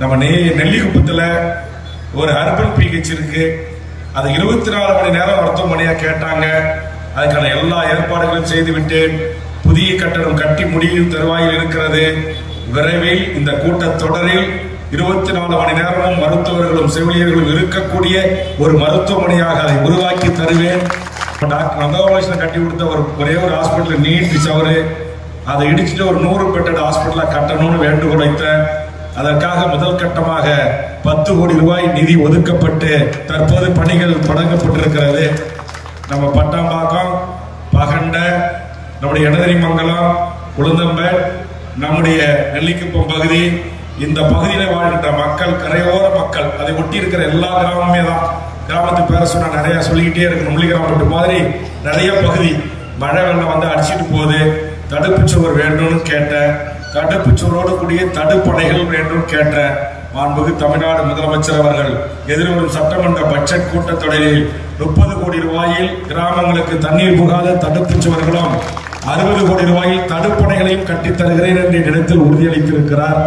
நம்ம நெ நெல்லிக்குப்பத்தில் ஒரு அர்பன் பிஹெச் இருக்கு. அது இருபத்தி நாலு மணி நேரம் மருத்துவமனையாக கேட்டாங்க. அதுக்கான எல்லா ஏற்பாடுகளும் செய்துவிட்டு புதிய கட்டடம் கட்டி முடியும் தருவாயில் இருக்கிறது. விரைவில் இந்த கூட்டத்தொடரில் இருபத்தி நாலு மணி நேரமும் மருத்துவர்களும் செவிலியர்களும் இருக்கக்கூடிய ஒரு மருத்துவமனையாக அதை உருவாக்கி தருவேன். டாக்டர் நந்தகோபாலகிருஷ்ணன் கட்டி கொடுத்த ஒரு ஒரே ஒரு ஹாஸ்பிட்டல் நீட்டிச்சு சவரு அதை இடிச்சுட்டு ஒரு நூறு பெட்டட் ஹாஸ்பிட்டலாக கட்டணும்னு வேண்டுகோள் வைத்தேன். அதற்காக முதல் கட்டமாக பத்து கோடி ரூபாய் நிதி ஒதுக்கப்பட்டு தற்போது பணிகள் தொடங்கப்பட்டிருக்கிறது. நம்ம பட்டாம்பாக்கம் பகண்ட நம்முடைய இடதரிமங்கலம் உளுந்தம்பேட் நம்முடைய நெல்லிக்குப்பம் பகுதி இந்த பகுதியில் வாழ்கின்ற மக்கள் கரையோர மக்கள் அதை ஒட்டி இருக்கிற எல்லா கிராமமே தான். கிராமத்து பேர சொன்னால் நிறையா சொல்லிக்கிட்டே இருக்கு முள்ளி கிராமத்து மாதிரி நிறைய பகுதி மழை வெள்ளம் வந்து அடிச்சிட்டு போகுது. தடுப்பு சுவர் வேண்டும்னு கேட்டேன். தடுப்பு சுவரோடு கூடிய தடுப்படைகள் வேண்டும் கேட்ட மாண்புகு தமிழ்நாடு முதலமைச்சர் அவர்கள் எதிர்வரும் சட்டமன்ற பட்ஜெட் கூட்டத்தொடரில் முப்பது கோடி ரூபாயில் கிராமங்களுக்கு தண்ணீர் புகாத தடுப்பு சுவர்களும் அறுபது கோடி ரூபாயில் தடுப்பணைகளையும் கட்டித் தருகிறேன் என்ற இடத்தில் உறுதியளித்திருக்கிறார்.